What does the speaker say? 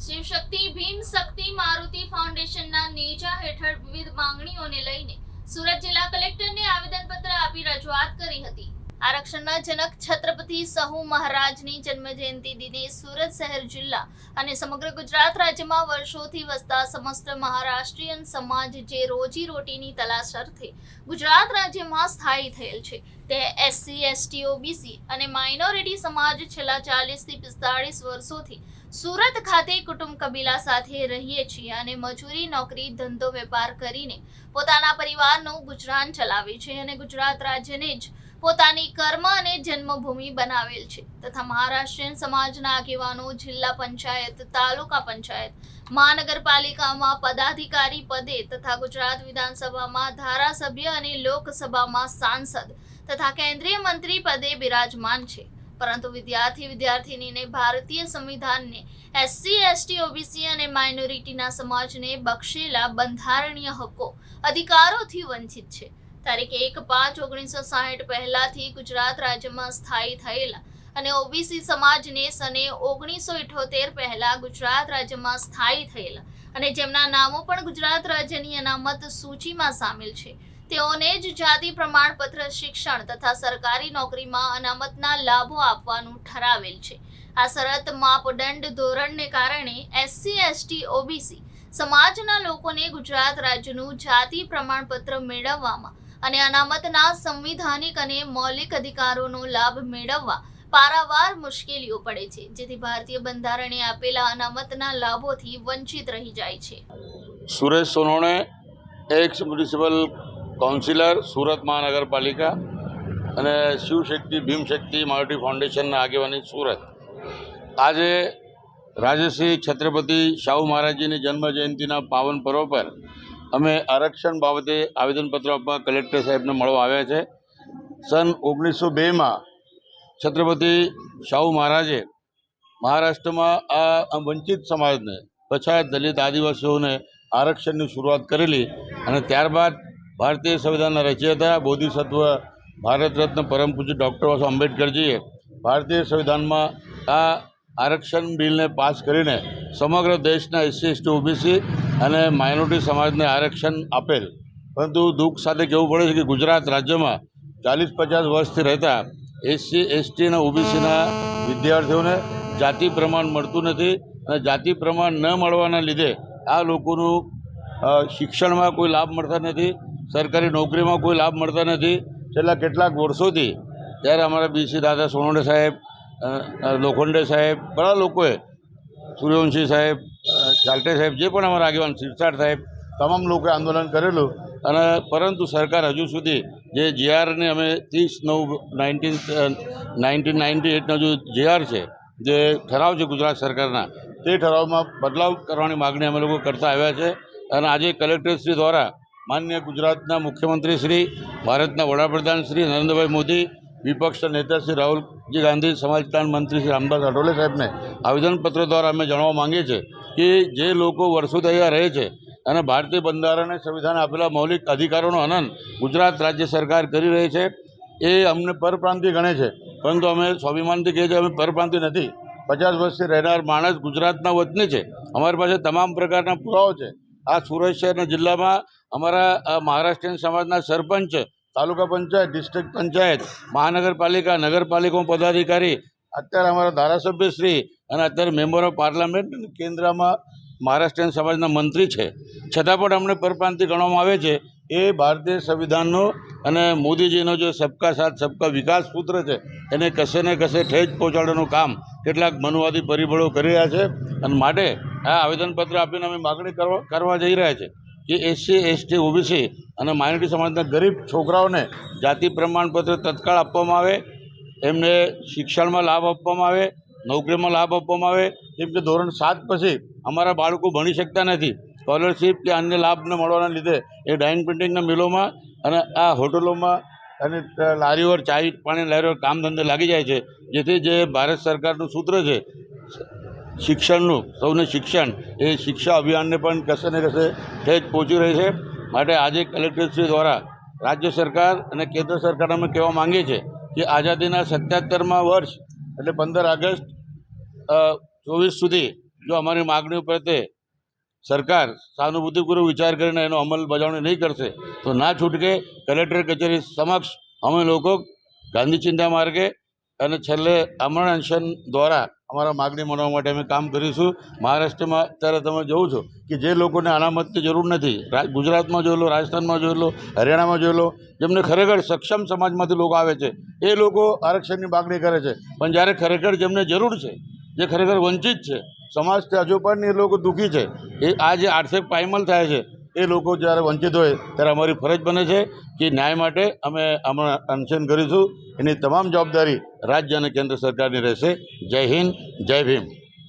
શિવશક્તિ, ભીમ શક્તિ, મારુતિ ફાઉન્ડેશનના નેજા હેઠળ વિવિધ માંગણીઓને લઈને સુરત જિલ્લા કલેક્ટરને આવેદનપત્ર આપી રજૂઆત કરી હતી. આરક્ષણના જનક છત્રપતિ સહુ મહારાજની જન્મજયંતિ દિને સુરત શહેર જિલ્લા અને સમગ્ર ગુજરાત રાજ્યમાં વર્ષોથી વસતા સમસ્ત મહારાષ્ટ્રીયન સમાજ જે રોજી રોટીની તલાશ અર્થે ગુજરાત રાજ્યમાં સ્થાયી થયેલ છે. તે એસસી, એસટી, ઓબીસી અને માઇનોરિટી સમાજ છેલ્લા ચાલીસથી પિસ્તાળીસ વર્ષોથી સુરત ખાતે કુટુંબ કબીલા સાથે રહીએ છીએ અને મજૂરી, નોકરી, ધંધો વેપાર કરીને પોતાના પરિવારનું ગુજરાન ચલાવે છે અને ગુજરાત રાજ્યને જ પોતાની કર્મ અને જન્મભૂમિ બનાવેલ છે. તથા મહારાષ્ટ્રીયન સમાજના આગેવાનો જિલ્લા પંચાયત, તાલુકા પંચાયત, મહાનગરપાલિકામાં પદાધિકારી પદે તથા ગુજરાત વિધાનસભામાં ધારાસભ્ય અને લોકસભામાં સાંસદ તથા કેન્દ્રીય મંત્રી પદે બિરાજમાન છે. પરંતુ વિદ્યાર્થી વિદ્યાર્થીનીને ભારતીય સંવિધાનને એસસી, એસટી, ઓબીસી અને માઇનોરિટીના સમાજને બક્ષેલા બંધારણીય હકો અધિકારોથી વંચિત છે. તારીખ એક પાંચ ઓગણીસો સાહીઠ પહેલાથી ગુજરાત રાજ્યમાં સ્થાયી થયેલા અને ઓબીસી સમાજને સને ઓગણીસો ઇઠોતેર પહેલા ગુજરાત રાજ્યમાં સ્થાયી થયેલા અને જેમના નામો પણ ગુજરાત રાજ્યની અનામત સૂચિમાં સામેલ છે. તેઓને જ જાતિ પ્રમાણપત્ર શિક્ષણ તથા સરકારી નોકરીમાં અનામતના લાભો આપવાનું ઠરાવેલ છે. આ શરત માપદંડ ધોરણને કારણે એસસી એસટી ઓબીસી સમાજના લોકોને ગુજરાત રાજ્યનું જાતિ પ્રમાણપત્ર મેળવવામાં અને અનામતના સંવિધાનિક અને મૌલિક અધિકારોનો લાભ મેળવવા પારાવાર મુશ્કેલીઓ પડે છે, જેથી ભારતીય બંધારણે આપેલા અનામતના લાભોથી વંચિત રહી જાય છે. Suresh Sonone ex municipal councillor, Surat મહાનગરપાલિકા અને શિવશક્તિ ભીમશક્તિ મારુતિ ફાઉન્ડેશનના આગેવાની સુરત. આજે રાજશ્રી છત્રપતિ શાહુ મહારાજજીની જન્મ જયંતિના પાવન પર્વ પર અમે આરક્ષણ બાબતે આવેદનપત્ર આપવા કલેક્ટર સાહેબને મળવા આવ્યા છે. સન ઓગણીસો બેમાં છત્રપતિ શાહુ મહારાજે મહારાષ્ટ્રમાં આ વંચિત સમાજને, પછાત દલિત આદિવાસીઓને આરક્ષણની શરૂઆત કરેલી અને ત્યારબાદ ભારતીય સંવિધાનના રચયતા, બોધિસત્વ, ભારત રત્ન, પરમ પૂજ્ય ડૉક્ટર બાબા આંબેડકરજીએ ભારતીય સંવિધાનમાં આ આરક્ષણ બિલને પાસ કરીને સમગ્ર દેશના એસસી, એસટી, ઓબીસી અને માઇનોરિટી સમાજને આરક્ષણ આપેલ. પરંતુ દુઃખ સાથે કહેવું પડે છે કે ગુજરાત રાજ્યમાં ચાલીસ પચાસ વર્ષથી રહેતા એસસી, એસટી અને ઓબીસીના વિદ્યાર્થીઓને જાતિ પ્રમાણ મળતું નથી અને જાતિ પ્રમાણ ન મળવાના લીધે આ લોકોનું શિક્ષણમાં કોઈ લાભ મળતા નથી. સરકારી નોકરીમાં કોઈ લાભ મળતા નથી. છેલ્લા કેટલાક વર્ષોથી ત્યારે અમારા બીસી દાદા સોનોડે સાહેબ લોખંડે સાહેબ ઘણા લોકોએ સૂર્યવંશી સાહેબ ચાલટે સાહેબ, જે પણ અમારા આગેવાન સિરસાટ સાહેબ, તમામ લોકોએ આંદોલન કરેલું અને પરંતુ સરકાર હજુ સુધી જે જીઆરને અમે ત્રીસ નવ નાઇન્ટીન નાઇન્ટીન નાઇન્ટી એટનો જે જીઆર છે, જે ઠરાવ છે ગુજરાત સરકારના, તે ઠરાવમાં બદલાવ કરવાની માગણી અમે લોકો કરતા આવ્યા છે. અને આજે કલેક્ટરશ્રી દ્વારા માન્ય ગુજરાતના મુખ્યમંત્રી શ્રી, ભારતના વડાપ્રધાન શ્રી નરેન્દ્રભાઈ મોદી, વિપક્ષના નેતા શ્રી રાહુલજી ગાંધી, સમાજ કલ્યાણ મંત્રી શ્રી રામદાસ આઠવલે સાહેબને આવેદનપત્ર દ્વારા અમે જણાવવા માંગીએ છીએ કે જે લોકો વર્ષોથી અહીંયા રહે છે અને ભારતીય બંધારણે સંવિધાને આપેલા મૌલિક અધિકારોનો હનન ગુજરાત રાજ્ય સરકાર કરી રહી છે, એ અમને પરપ્રાંતિય ગણે છે. પરંતુ અમે સ્વાભિમાનથી કહીએ છીએ અમે પરપ્રાંતિય નથી. પચાસ વર્ષથી રહેનાર માણસ ગુજરાતના વતની છે. અમારી પાસે તમામ પ્રકારના પુરાવો છે. આ સુરત શહેરના જિલ્લામાં અમારા મહારાષ્ટ્રીયન સમાજના સરપંચ, તાલુકા પંચાયત, ડિસ્ટ્રિક્ટ પંચાયત, મહાનગરપાલિકા નગરપાલિકાઓ પદાધિકારી, અત્યારે અમારા ધારાસભ્ય શ્રી અને અત્યારે મેમ્બર ઓફ પાર્લામેન્ટ કેન્દ્રમાં મહારાષ્ટ્રીયન સમાજના મંત્રી છે. છતાં પણ અમને પરપ્રાંતિ ગણવામાં આવે છે. એ ભારતીય સંવિધાનનો અને મોદીજીનો જે સબકા સાથ, સબકા વિકાસ સૂત્ર છે, એને કશે ને કશે ઠેજ પહોંચાડવાનું કામ કેટલાક મનુવાદી પરિબળો કરી રહ્યા છે. અને માટે આ આવેદનપત્ર આપીને અમે માગણી કરવા કરવા જઈ રહ્યા છે. કે એસસી, એસટી, ઓબીસી અને માઇનોરિટી સમાજના ગરીબ છોકરાઓને જાતિ પ્રમાણપત્ર તત્કાળ આપવામાં આવે, એમને શિક્ષણમાં લાભ આપવામાં આવે, નોકરીમાં લાભ આપવામાં આવે. કેમ કે ધોરણ સાત પછી અમારા બાળકો ભણી શકતા નથી. સ્કોલરશીપ કે અન્ય લાભને મળવાના લીધે એ ડાઇન પ્રિન્ટિંગના મિલોમાં અને આ હોટલોમાં અને લારીઓ, ચાય પાણી લારીઓ કામ ધંધે લાગી જાય છે. જેથી જે ભારત સરકારનું સૂત્ર છે શિક્ષણનું, સૌને શિક્ષણ. એ શિક્ષા અભિયાનને પણ કશે ને કશે ઠેજ પહોંચી રહી છે. માટે આજે કલેક્ટરશ્રી દ્વારા રાજ્ય સરકાર અને કેન્દ્ર સરકાર અમે કહેવા માંગીએ છીએ કે આઝાદીના સત્યાત્તરમાં વર્ષ, એટલે પંદર ઓગસ્ટ ચોવીસ સુધી જો અમારી માગણીઓ પ્રત્યે સરકાર સહાનુભૂતિપૂર્વક વિચાર કરીને એનો અમલ બજાવણી નહીં કરશે, તો ના છૂટકે કલેક્ટર કચેરી સમક્ષ અમે લોકો ગાંધી ચિંતા માર્ગે અને છેલ્લે અમરણ અનશન દ્વારા અમારા માગણી મનાવવા માટે અમે કામ કરીશું. મહારાષ્ટ્રમાં અત્યારે તમે જોઉં છો કે જે લોકોને અનામતની જરૂર નથી ગુજરાતમાં જોઈ લો, રાજસ્થાનમાં જોઈ લો, હરિયાણામાં જોઈ લો, જેમને ખરેખર સક્ષમ સમાજમાંથી લોકો આવે છે, એ લોકો આરક્ષણની માગણી કરે છે. પણ જ્યારે ખરેખર જેમને જરૂર છે, જે ખરેખર વંચિત છે, સમાજથી હજુ પણ એ લોકો દુઃખી છે, એ આ જે આર્થિક પાયમલ થાય છે, એ લોકો જ્યારે વંચિત હોય ત્યારે અમારી ફરજ બને છે કે ન્યાય માટે અમે હમણાં અનશન કરીશું. એની તમામ જવાબદારી રાજ્ય અને કેન્દ્ર સરકારની રહેશે. જય હિન્દ જય ભીમ.